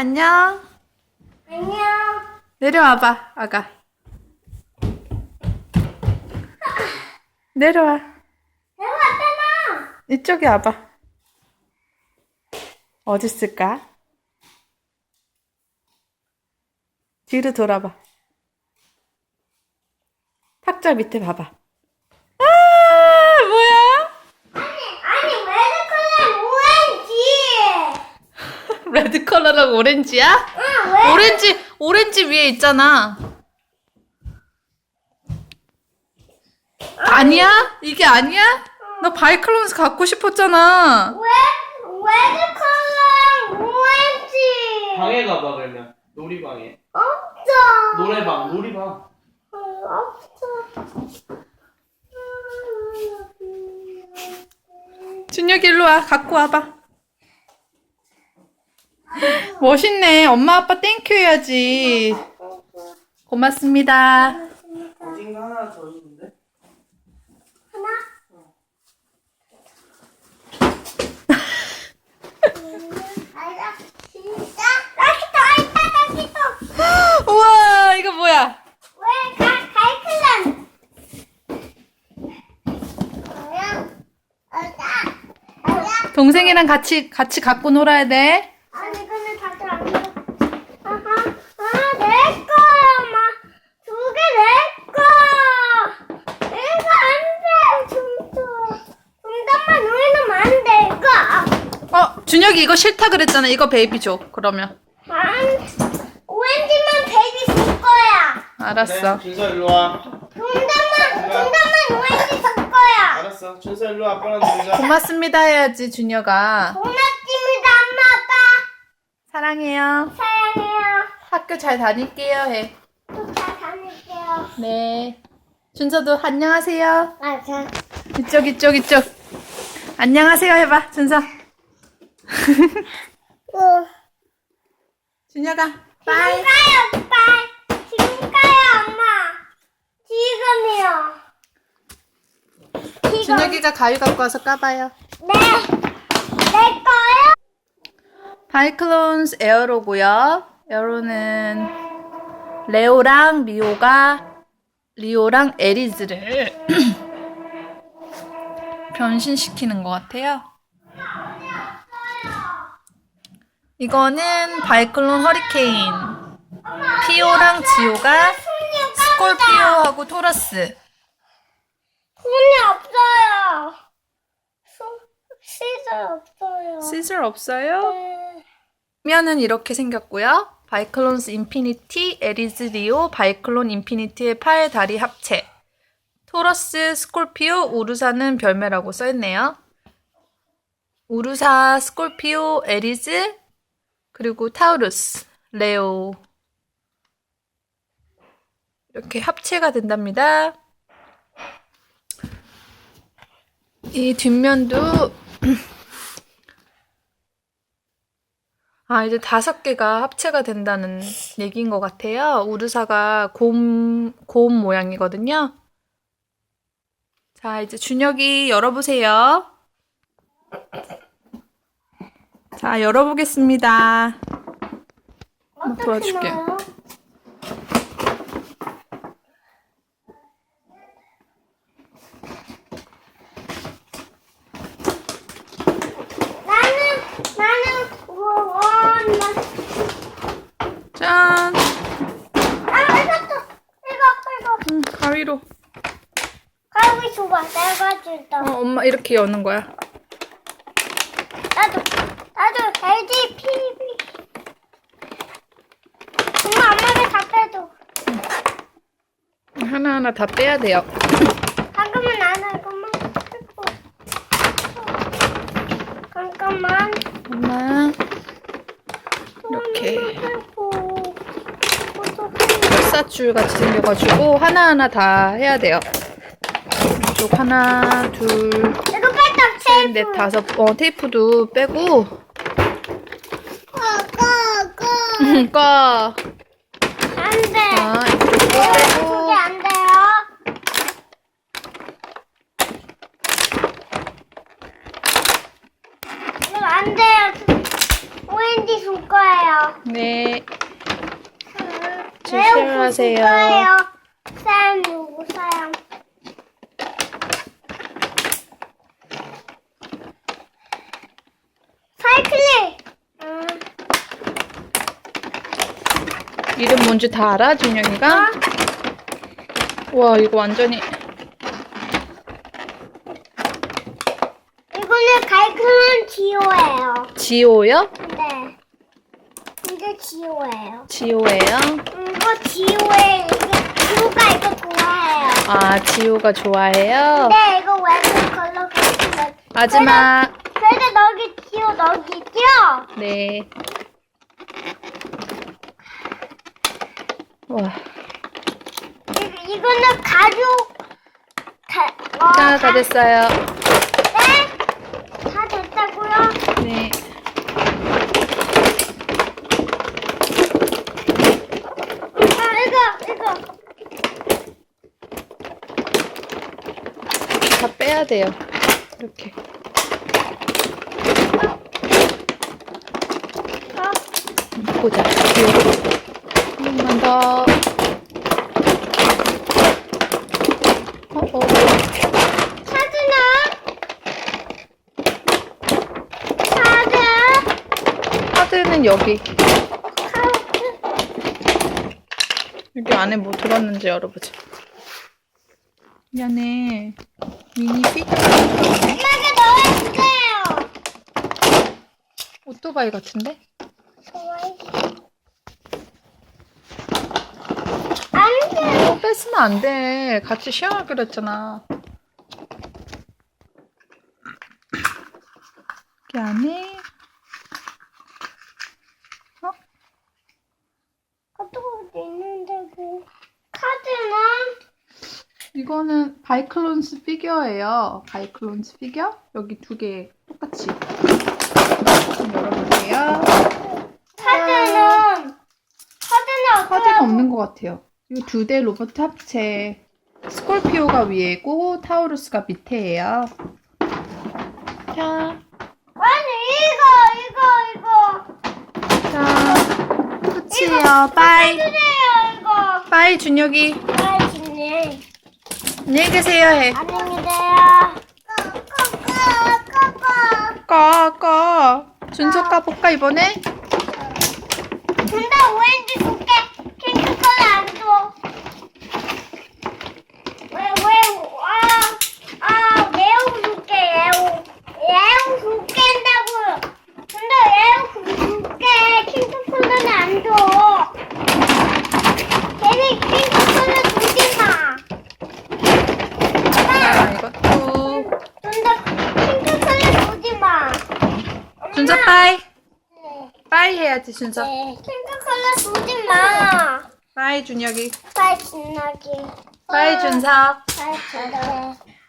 안녕. 안녕. 내려와봐, 아가. 내려와. 내가 왔잖아. 이쪽에 와봐. 어디 있을까? 뒤로 돌아봐. 탁자 밑에 봐봐. 아, 뭐야? 아니 레드 컬러 오렌지. 컬러랑 오렌지야? 응 왜? 오렌지, 오렌지 위에 있잖아. 아니야? 이게 아니야? 너 바이클론스 갖고 싶었잖아. 왜? 레드 컬러 오렌지. 방에 가봐 그러면 놀이방에 없어. 노래방 놀이방 응, 없어. 준혁이 일로 와. 갖고 와봐. 멋있네. 엄마 아빠 땡큐 해야지. 고맙습니다. 어딘가 하나 더 있는데 하나. 진짜? 또. 우와, 이거 뭐야? 왜 가, 갈클란? 뭐야? 어다. 어다. 동생이랑 같이 같이 갖고 놀아야 돼. 아니 근데 다들 안 돼. 아하. 아, 내 거야, 엄마. 두 개 내 거. 이거 안 돼. 진짜. 중단만 우리는 안 돼, 이거. 어, 준혁이 이거 싫다 그랬잖아. 이거 베이비 줘. 그러면. 안. 오렌지만 베이비 줄 거야. 알았어. 네, 준서 일로 와 중단만, 중단만 오렌지 줄 거야. 알았어 준서 일로 와 아빠랑 놀자 고맙습니다 해야지, 준혁아. 고맙습니다, 엄마, 아빠. 사랑해요. 사랑해요. 학교 잘 다닐게요 해. 또 잘 다닐게요. 네. 준서도 안녕하세요. 맞아. 이쪽 이쪽 이쪽. 안녕하세요 해봐, 준서. 또. 준혁아. 지금 가요, 빠이. 지금 가요, 엄마. 지금이요. 지금. 준혁이가 가위 갖고 와서 까봐요. 네. 내 거요? 바이클론스 에어로고요. 에어로는 레오랑 리오가 리오랑 에리즈를 변신시키는 것 같아요. 이거는 바이클론 허리케인. 피오랑 지오가 스콜피오하고 토러스. 손이 없어요. 손, 시절 없어요. 시즐 없어요? 네. 면은 이렇게 생겼고요. 바이클론스 인피니티, 에리즈 리오, 바이클론 인피니티의 팔, 다리 합체. 토러스, 스콜피오, 우르사는 별매라고 써있네요. 우르사, 스콜피오, 에리즈, 그리고 타우루스, 레오. 이렇게 합체가 된답니다. 이 뒷면도 아, 이제 다섯 개가 합체가 된다는 얘기인 것 같아요. 우르사가 곰, 곰 모양이거든요. 자, 이제 준혁이 열어보세요. 자, 열어보겠습니다. 넣어요? 나는 나는 원 짠! 아 이것도 이거 이거 음, 가위로. 가위 줘봐 내가 줄다 어, 엄마 이렇게 여는 거야. 나도 나도 LG PB 엄마 엄마가 다 빼줘 하나하나 다 빼야 돼요. 잠깐만 나는 이것만 빼고 잠깐만 엄마, 이렇게. 열사줄 같이 생겨가지고 하나하나 다 해야 돼요. 이쪽 하나, 둘, 이거 뺐다 셋, 테이프 넷, 다섯. 어, 테이프도 빼고. 꺼꺼꺼 꺼. 안 돼 아, 이쪽도 빼고. 그게 안 돼요 이거 안 돼요 오렌지 줄 거예요 네. 매우 조심하세요. 거예요. 사람 누구 사람? 사이클링. 음, 이름 뭔지 다 알아, 준영이가? 와, 이거 완전히. 이거는 갈클론 지오예요. 지오요? 네. 이게 지오예요. 지오예요? 음, 이거 이게 지오가 이거 좋아해요. 아, 지오가 좋아해요? 네, 이거 외국 걸로 가시면. 마지막. 그래도 너기 지오 너기 있죠? 네. 와. 이, 이거는 가죽. 가, 어, 자, 다 됐어요. 네? 다 됐다고요? 네. 아, 이거, 이거. 다 빼야 돼요. 이렇게. 어, 보자. 번만 더. 어, 어. 사진아. 사진. 카드는 여기. 카드. 여기 안에 뭐 들었는지 열어보자. 이 안에 미니 피규어 엄마가 넣어주세요. 오토바이 같은데? 안 뺐으면 안 돼. 같이 시험하기로 했잖아. 여기 안에 어? 카드가 있는데 그 카드는 이거는 바이클론스 피규어예요. 바이클론스 피규어 여기 두 개 똑같이 좀 열어볼게요. 카드는 카드는 카드가 없는 것 같아요. 이 두 대 로봇 합체. 스콜피오가 위에고 타우루스가 밑에예요. 자, 아니 이거 이거 이거 자, 끝이에요. 빠이. 해주세요 이거. 빠이 준혁이. 아 진네. 안녕히 계세요 해. 안녕히 계세요. 꺼꺼꺼꺼꺼. 꺼, 꺼. 준석 가볼까 이번에? 근데 오렌지 줄게. 핑크 컬러 안 줘. 왜, 왜, 아, 아, 매우 줄게, 매우. 매우 줄게 한다고요. 근데 매우 줄게. 핑크 컬러는 안 줘. 괜히 핑크 컬러 주지 마. 자, 이것도. 근데 핑크 컬러 주지 마. 준석 빠이. 네. 빠이 해야지 준석. 핑크 컬러 주지 마. 빠이 준혁이. 빨리 신나게. 빠이 준석. 빨리 신나게.